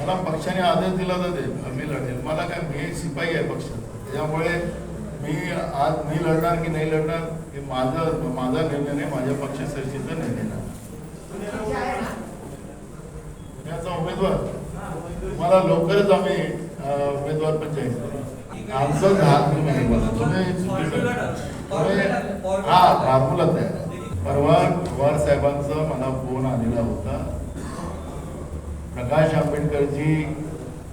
मला पक्षाने आदेश दिला जाते मी लढेल. मला काय मी शिपाई आहे पक्षात त्याच्यामुळे मी आज मी लढणार की नाही लढणार हे माझा माझा निर्णय नाही माझ्या पक्षश्रेष्ठीचा निर्णय नाही. पुण्याचा उमेदवार. मला लवकरच आम्ही उमेदवार पण जाहीर करू. आमचं हा फॉर्म्युलाच आहे. परवा पवार साहेबांचा मला फोन आलेला होता. प्रकाश आंबेडकरजी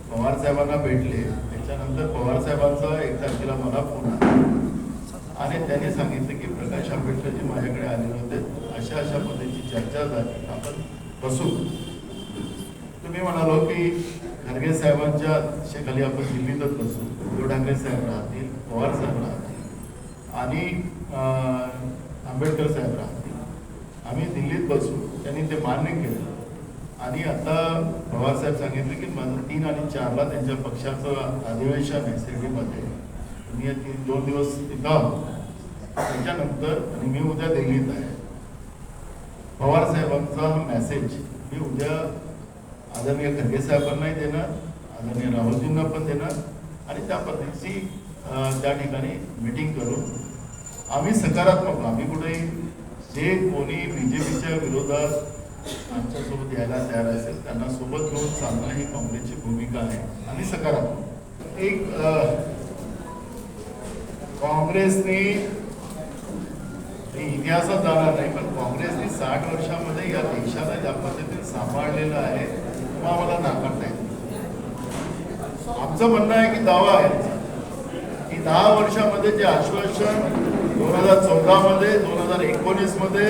पवार साहेबांना भेटले. त्याच्यानंतर पवार साहेबांचा एक तारखेला मला फोन आला. आणि त्यांनी सांगितलं की प्रकाश आंबेडकरजी माझ्याकडे आलेले होते. अशा अशा पद्धतीची चर्चा झाली. आपण बसू. तुम्ही म्हणालो की खरगे साहेबांच्या शेखाली आपण दिल्लीतच बसू. उद्धव ठाकरे साहेब राहतील पवार साहेब राहतील आणि आंबेडकर साहेब राहतील. आम्ही दिल्लीत बसू. त्यांनी ते मान्य केलं. आणि आता पवार साहेब सांगितले की माझं तीन आणि चारला त्यांच्या पक्षाचं अधिवेशन आहे शिर्डीमध्ये. मी तीन दोन दिवस तिथं आहोत. त्याच्यानंतर आणि मी उद्या दिल्लीत आहे. पवार साहेबांचा मेसेज मी उद्या आदरणीय खडगे साहेबांनाही देणार आदरणीय राहुलजींना पण देणार आणि त्या पद्धतीची त्या ठिकाणी मीटिंग करून आम्ही सकारात्मक आम्ही कुठेही जे कोणी बी जे पीच्या विरोधात आमच्यासोबत यायला तयार असेल. त्यांना सोबत घेऊन चालणं ही काँग्रेसची भूमिका आहे. आणि सकारात्मक. एक काँग्रेसने इतिहासात जाणार नाही पण काँग्रेसने साठ वर्षामध्ये या देशाला ज्या पद्धतीने सांभाळलेलं आहे मग आम्हाला नाकारता येत आमचं म्हणणं आहे की दावा आहे. की दहा वर्षामध्ये जे आश्वासन दोन हजार चौदामध्ये दोन हजार एकोणीसमध्ये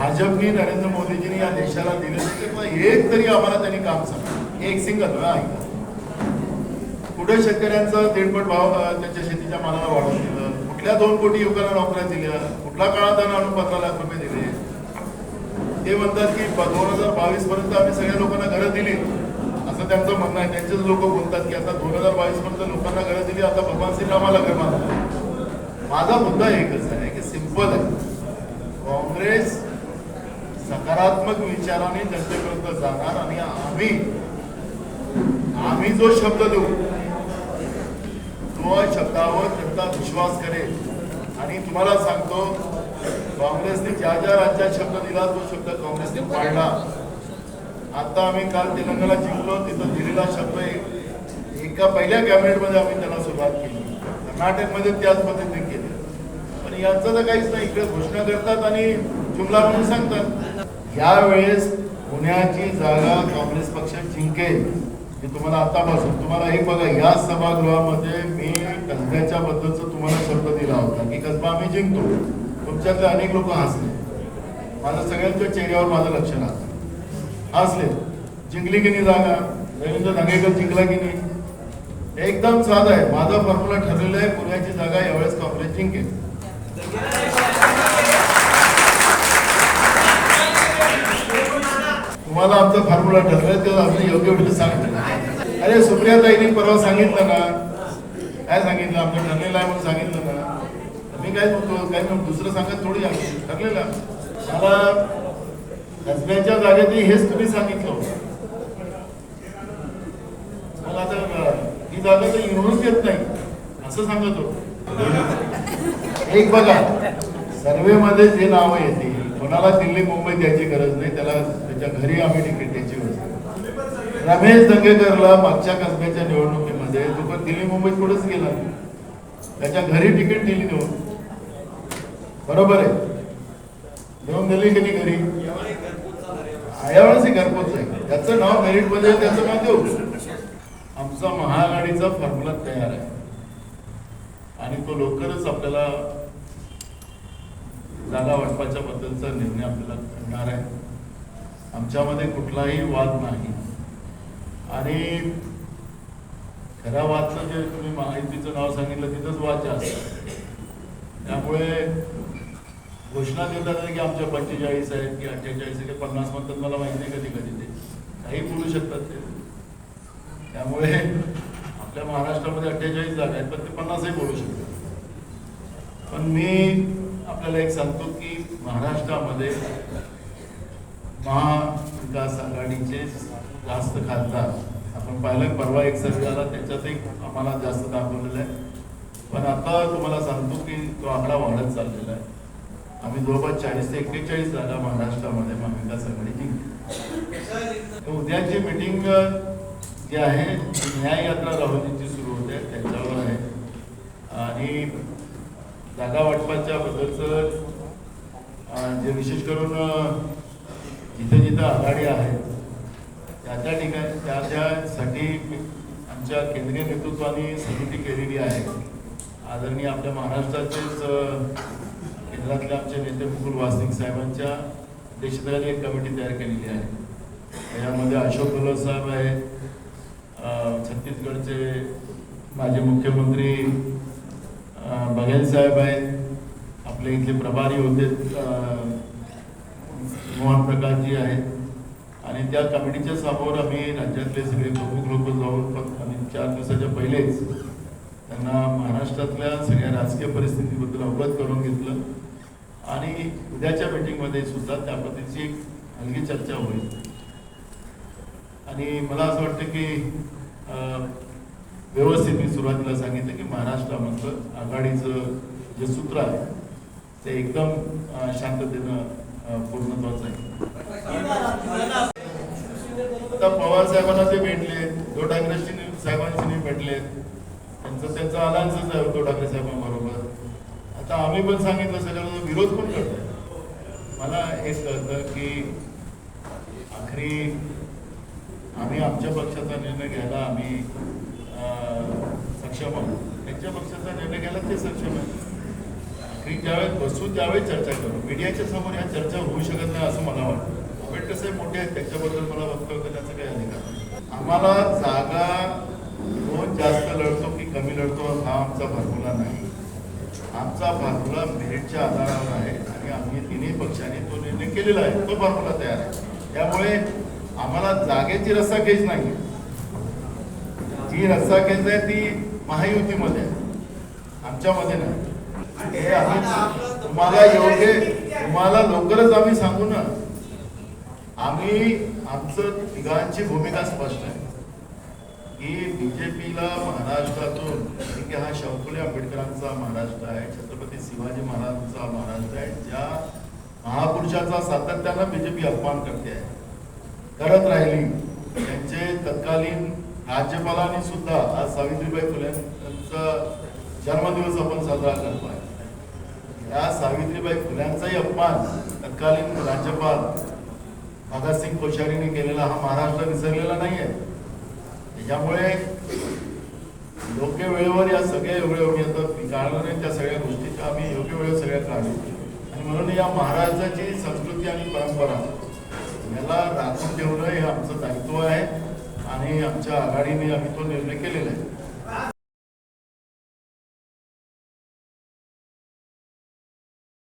भाजपनी नरेंद्र मोदीजींनी या देशाला दिले त्याच्यातलं एक तरी आम्हाला त्यांनी काम सांगितलं. एक सिंगल हा ऐका. कुठे शेतकऱ्यांचा दीडपट भाव त्यांच्या शेतीच्या मालाला वाढवून दिलं. कुठल्या दोन कोटी युवकांना नोकऱ्या दिल्या? कुठला काळात त्यांना पंधरा लाख रुपये दिले? ते म्हणतात की दोन हजार बावीस पर्यंत आम्ही सगळ्या लोकांना घरं दिली. असं त्यांचं म्हणणं आहे. त्यांचेच लोक बोलतात की आता दोन हजार बावीस पर्यंत लोकांना घरं दिली आता भगवान सिंग आम्हाला घर माझा मुद्दा एकच आहे की सिंपल आहे. काँग्रेस सकारात्मक विचाराने जनतेपर्यंत जाणार आणि आम्ही आम्ही जो शब्द देऊ तो शब्दावर जनता विश्वास करेल. आणि तुम्हाला सांगतो काँग्रेसने ज्या ज्या राज्यात शब्द दिला तो शब्द काँग्रेसने पाळला. आता आम्ही काल तेलंगणा जिंकलो तिथं दिलेला शब्द एका पहिल्या कॅबिनेटमध्ये आम्ही त्याला सुरुवात केली. कर्नाटकमध्ये त्याच पद्धतीने केली. पण यांचं तर काहीच नाही इकडे घोषणा करतात आणि जुमला म्हणून सांगतात. यावेळेस पुण्याची जागा काँग्रेस पक्ष जिंकेल हे तुम्हाला आतापासून तुम्हाला एक बघा या सभागृहामध्ये मी कसब्याच्या बद्दलचा तुम्हाला शब्द दिला होता की कसबा आम्ही जिंकतो. तुमच्यातले अनेक लोक हसले. माझं सगळ्यांच्या चेहऱ्यावर माझं लक्ष राहतं. हसले. जिंकली की नाही जागा? रवींद्र धंगेकर जिंकला की नाही? एकदम साधा आहे. माझा फॉर्म्युला ठरलेला आहे पुण्याची जागा यावेळेस काँग्रेस जिंकेल. तुम्हाला आमचा फॉर्म्युला ठरलाय तर आम्ही योग्य वेळी सांगितलं अरे सुप्रियाताईने परवा सांगितलं ना? काय सांगितलं? आमचं ठरलेलं आहे म्हणून सांगितलं ना? मी काय म्हणतो काय म्हणतो दुसरं सांगत थोडी आहे. ठरलेलं मला हसण्याच्या जागेतही हेच तुम्ही सांगितलं होतं. आता ही जागा तर येऊनच येत नाही. असं सांगत होतो. एक बघा सर्वे मध्ये जे नावं येते कोणाला दिल्ली मुंबई द्यायची गरज नाही त्याला त्याच्या घरी आम्ही तिकीट द्यायची गरज रमेश दंगेकरला मागच्या कसब्याच्या निवडणुकीमध्ये तो पण दिल्ली मुंबईत कुठेच गेला त्याच्या घरी तिकीट दिली निवडून बरोबर आहे? घेऊन दिली की घरी? यावेळेस घरपोच आहे. त्याचं नाव मेरिटमध्ये त्याचं नाव देऊ. आमचा महाआघाडीचा फॉर्म्युला तयार आहे. आणि तो लवकरच आपल्याला जागा वाटपाच्या बद्दलचा निर्णय आपल्याला करणार आहे. आमच्यामध्ये कुठलाही वाद नाही. आणि खऱ्या वादचं जे तुम्ही माहितीचं नाव सांगितलं तिथंच वाद जास्त. त्यामुळे घोषणा देतात की आमच्या पंचेचाळीस आहेत की अठ्ठेचाळीस आहे की पन्नास म्हणतात मला माहिती नाही कधी कधी ते. काही बोलू शकतात ते. त्यामुळे आपल्या महाराष्ट्रामध्ये अठ्ठेचाळीस जागा आहेत पण ते पन्नासही बोलू शकतात. पण मी आपल्याला एक सांगतो की महाराष्ट्रामध्ये महाविकास आघाडीचे जास्त खासदार आपण पाहिलं परवा एक सर्वे आला त्याच्यातही आम्हाला जास्त दाखवलेलं आहे. पण आता तुम्हाला सांगतो की तो आकडा वाढत चाललेला आहे. आम्ही जवळपास चाळीस ते एक्केचाळीस जागा महाराष्ट्रामध्ये महाविकास आघाडी जिंकली उद्याची मीटिंग जी आहे न्याय यात्रा राहुलीची सुरू होते त्यांच्यावर आहे. आणि जागा वाटपाच्या बद्दलचं जे विशेष करून जिथं जिथे जिथं आघाडी आहे त्या त्या ठिकाणी त्या त्यासाठी आमच्या केंद्रीय नेतृत्वाने समिती केलेली आहे. आदरणीय आपल्या महाराष्ट्राचेच केंद्रातले आमचे नेते मुकुल वासनिक साहेबांच्या अध्यक्षतेखाली एक कमिटी तयार केलेली आहे. यामध्ये अशोक गहलोत साहेब आहे छत्तीसगडचे माजी मुख्यमंत्री साहेब आहेत आपले इथले प्रभारी होते मोहन प्रकाशजी आहेत. आणि त्या कमिटीच्या समोर आम्ही राज्यातले सगळे प्रमुख लोक जाऊन आणि चार दिवसाच्या पहिलेच त्यांना महाराष्ट्रातल्या सगळ्या राजकीय परिस्थितीबद्दल अवगत करून घेतलं. आणि उद्याच्या मीटिंगमध्ये सुद्धा त्या पद्धतीची एक हलकी चर्चा होईल. आणि मला असं वाटतं की अं, व्यवस्थित मी सुरुवातीला सांगितलं की महाराष्ट्रामधलं आघाडीचं जे सूत्र आहे ते एकदम शांततेनं पूर्णत्वाचं आहे आता पवार साहेबांना ते भेटले उद्धव ठाकरे साहेबांशी भेटले. त्यांचं त्यांचा अलायन्सच आहे उद्धव ठाकरे साहेबांबरोबर. आता आम्ही पण सांगितलं सगळ्यांना विरोध पण करतोय? मला हेच कळतं की आखरी आम्ही आमच्या पक्षाचा निर्णय घ्यायला आम्ही सक्षम आहोत त्यांच्या पक्षाचा निर्णय घ्यायला ते सक्षम आहे ज्यावेळेस बसून त्यावेळेस चर्चा करू. मीडियाच्या समोर ह्या चर्चा होऊ शकत नाही असं मला वाटतं. आंबेडकर मोठे आहेत त्याच्याबद्दल मला वक्तव्य करण्याचं काही अधिकार आम्हाला जागा कोण जास्त लढतो की कमी लढतो हा आमचा फॉर्म्युला नाही. आमचा फॉर्म्युला मेरिटच्या आधारावर आहे आणि आम्ही तिन्ही पक्षांनी तो निर्णय केलेला आहे. तो फॉर्म्युला तयार आहे. त्यामुळे आम्हाला जागेची रस्साखेच नाही जी रस्साखेच आहे ती महायुतीमध्ये आहे. आमच्यामध्ये नाही. हे तुम्हाला योग्य तुम्हाला लवकरच आम्ही सांगू ना. आम्ही आमचं तिघांची भूमिका स्पष्ट आहे. की बीजेपीला महाराष्ट्रातून की हा शाहफुले आंबेडकरांचा महाराष्ट्र आहे छत्रपती शिवाजी महाराजांचा महाराष्ट्र आहे ज्या महापुरुषाचा सातत्यानं बीजेपी अपमान करते आहे. करत राहिली. त्यांचे तत्कालीन राज्यपालांनी सुद्धा आज सावित्रीबाई फुले यांचा जन्मदिवस आपण साजरा करतो आहे या सावित्रीबाई फुल्यांचाही अपमान तत्कालीन राज्यपाल भगतसिंग कोश्यारीने केलेला हा महाराष्ट्र विसरलेला नाही आहे त्याच्यामुळे योग्य वेळेवर या सगळ्या योग्य योग्य कारण नाही त्या सगळ्या गोष्टीच्या आम्ही योग्य वेळेवर सगळ्या काढू. आणि म्हणून या महाराष्ट्राची संस्कृती आणि परंपरा याला राखून ठेवणं हे आमचं दायित्व आहे. आणि आमच्या आघाडीने आम्ही तो निर्णय केलेला आहे.